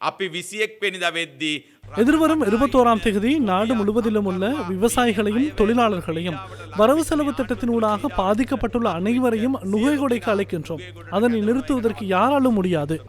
අපි විසියෙක් පෙනිද වෙද්දී எதிர்வரும் இருபத்தோராம் தேதி நாடு முழுவதிலும் உள்ள விவசாயிகளையும் தொழிலாளர்களையும் வரவு செலவு திட்டத்தினூடாக பாதிக்கப்பட்டுள்ள அனைவரையும் நுகைகொடைக்கு அழைக்கின்றோம். அதனை நிறுத்துவதற்கு யாராலும் முடியாது.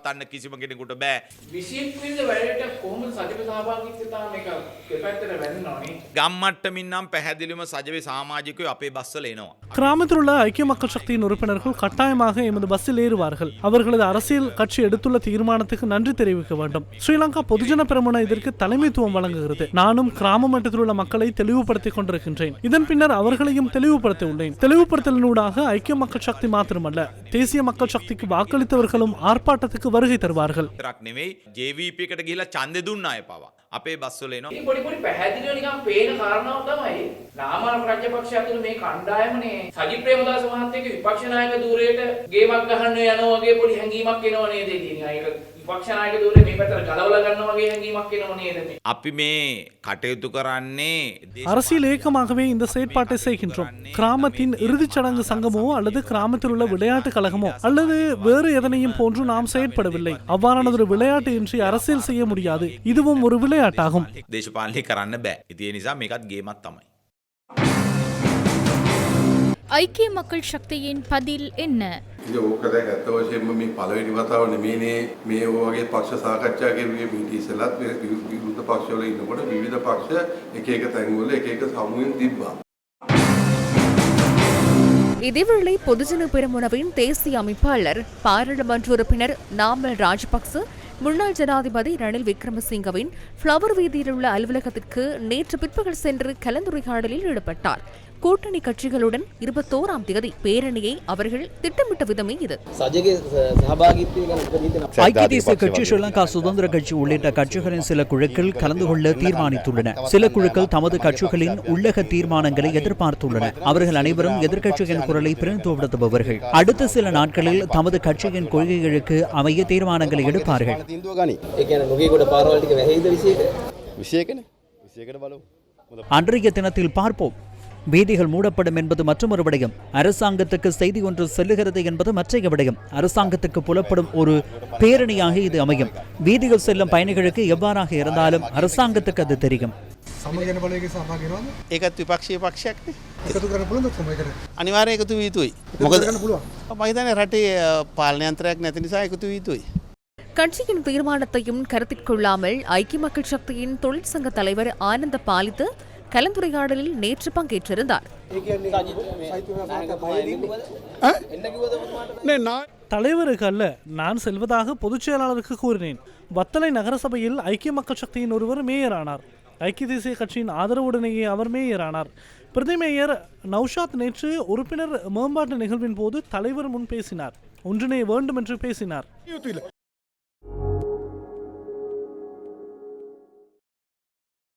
கிராமத்தில் உள்ள ஐக்கிய மக்கள் சக்தியின் உறுப்பினர்கள் கட்டாயமாக எமது பஸ்ஸில் ஏறுவார்கள். அவர்களது அரசியல் கட்சி எடுத்துள்ள தீர்மானத்துக்கு நன்றி தெரிவிக்க வேண்டும். ஸ்ரீலங்கா பொதுஜன பிரமுன இதற்கு தலைமைத்துவம் வழங்குகிறது நானும் கிராம மட்டத்தில் உள்ள மக்களை தெளிவுபடுத்திக் கொண்டிருக்கின்றேன் இதன் பின்னர் அவர்களையும் தெளிவுபடுத்த உள்ளேன் தெளிவுபடுத்தலினூடாக ஐக்கிய மக்கள் சக்தி மாத்திரமல்ல தேசிய மக்கள் சக்திக்கு வாக்களித்தவர்களும் ஆர்ப்பாட்டத்துக்கு வருகை தருவார்கள் තරක් නෙවෙයි ජේවීප එකට ගිහිලා ඡන්දෙ දුන්න අය පවා. අපේ බස්සල එනවා. මේ පොඩි පොඩි පැහැදිලිව නිකන් පේන කාරණාව තමයි නාමල් රාජ්‍යපක්ෂ ඇතුළු මේ කණ්ඩායමනේ සජිත් ප්‍රේමදාස මහත්තයාගේ විපක්ෂ නායක ධූරයට ගේමක් ගහන්න යනවා වගේ පොඩි හැඟීමක් එනවා නේද ඉතින් ඒක විපක්ෂ නායක ධූරේ මේ පැත්තට ගලවලා ගන්නවා වගේ හැඟීමක් එනවා නේද මේ අපි මේ කටයුතු කරන්නේ දේශ- அரசியல் இயக்கமாகவே இந்த செயற்பாட்டை செய்கின்றோம் கிராமத்தின் இறுதிச் சடங்கு சங்கமோ அல்லது கிராமத்தில் உள்ள விளையாட்டு கழகமோ அல்லது வேறு எதனையும் போன்று நாம் செயற்படவில்லை அவ்வாறானதொரு விளையாட்டு இன்றி அரசியல் செய்ய முடியாது இதுவும் ஒரு விளையாட்டாகும் දේශපාලනය කරන්න බෑ. ඉතිය නිසා මේකත් ගේමත් තමයි. ஐக்கிய மக்கள் சக்தியின் பதில் என்ன ඉතින් ඕක දැන් ඇත්ත වශයෙන්ම මේ පළවෙනි වතාව නෙමෙයිනේ මේ වගේ පක්ෂ සාකච්ඡා කෙරුවේ මීට ඉස්සෙල්ලත් මේ වි- විරුද්ධ පක්ෂවල ඉන්නකොට විවිධ පක්ෂ එක එක තැන්වල එක එක සමුහෙන් තිබ්බා. இதேவேளை பொதுஜன பெரமுனவின் தேசிய அமைப்பாளர் பாராளுமன்ற உறுப்பினர் நாமல் ராஜபக்ச முன்னாள் ஜனாதிபதி ரணில் விக்ரமசிங்கவின் ஃப்ளவர் வீதியில் உள்ள அலுவலகத்திற்கு நேற்று பிற்பகல் சென்று கலந்துரையாடலில் ஈடுபட்டார் கூட்டணி கட்சிகளுடன் இருபத்தோராம் தேதி பேரணியை அவர்கள் திட்டமிட்ட விதமே இது. ஐக்கிய தேசிய கட்சி ஸ்ரீலங்கா சுதந்திர கட்சி உள்ளிட்ட கட்சிகளின் சில குழுக்கள் கலந்து கொள்ள தீர்மானித்துள்ளன. சில குழுக்கள் தமது கட்சிகளின் உள்ளக தீர்மானங்களை எதிர்பார்த்துள்ளன. அவர்கள் அனைவரும் எதிர்கட்சிகளின் குரலை பிரதிநிதித்துவப்படுத்துபவர்கள் அடுத்த சில நாட்களில் தமது கட்சியின் கொள்கைகளுக்கு அமைய தீர்மானங்களை எடுப்பார்கள். அன்றைய தினத்தில் பார்ப்போம். வீதிகள் மூடப்படும் என்பது மற்றொரு விடயம் அரசாங்கத்துக்கு செய்தி ஒன்று செல்லுகிறது என்பது மற்றைய விடயம் அரசாங்கத்துக்கு புலப்படும் ஒரு பேரணியாக இது அமையும் வீதிகள் செல்லும் பயணிகளுக்கு எவ்வாறாக இருந்தாலும் அரசாங்கத்துக்கு அது தெரியும் සමගන බලයක සහභාගනවද ඒකත් විපක්ෂයේ පක්ෂයක්නේ. එකතු කරන්න පුළුවන් සමයකන අනිවාර්යයෙන් එකතු විය යුතුයි. මොකද කරන්න පුළුවන් මම හිතන්නේ රටේ අ, පාලනයන්ත්‍රයක් නැති නිසා එකතු විය යුතුයි. கட்சியின் தீர்மானத்தையும் கருத்தில் கொள்ளாமல் ஐக்கிய மக்கள் சக்தியின் தொழிற்சங்க தலைவர் ஆனந்த பாலித்து கலந்துரையாடலில் நேற்று பங்கேற்றிருந்தார். தலைவருக்கு அல்ல நான் செல்வதாக பொதுச் செயலாளருக்கு கூறினேன். வத்தலை நகரசபையில் ஐக்கிய மக்கள் சக்தியின் ஒருவர் மேயரானார். ஐக்கிய தேசிய கட்சியின் ஆதரவுடனேயே அவர் மேயரானார். பிரதி மேயர் நௌஷாத் நேற்று உறுப்பினர் மேம்பாட்டு நிகழ்வின் போது தலைவர் முன் பேசினார். ஒன்றினை வேண்டும் என்று பேசினார்.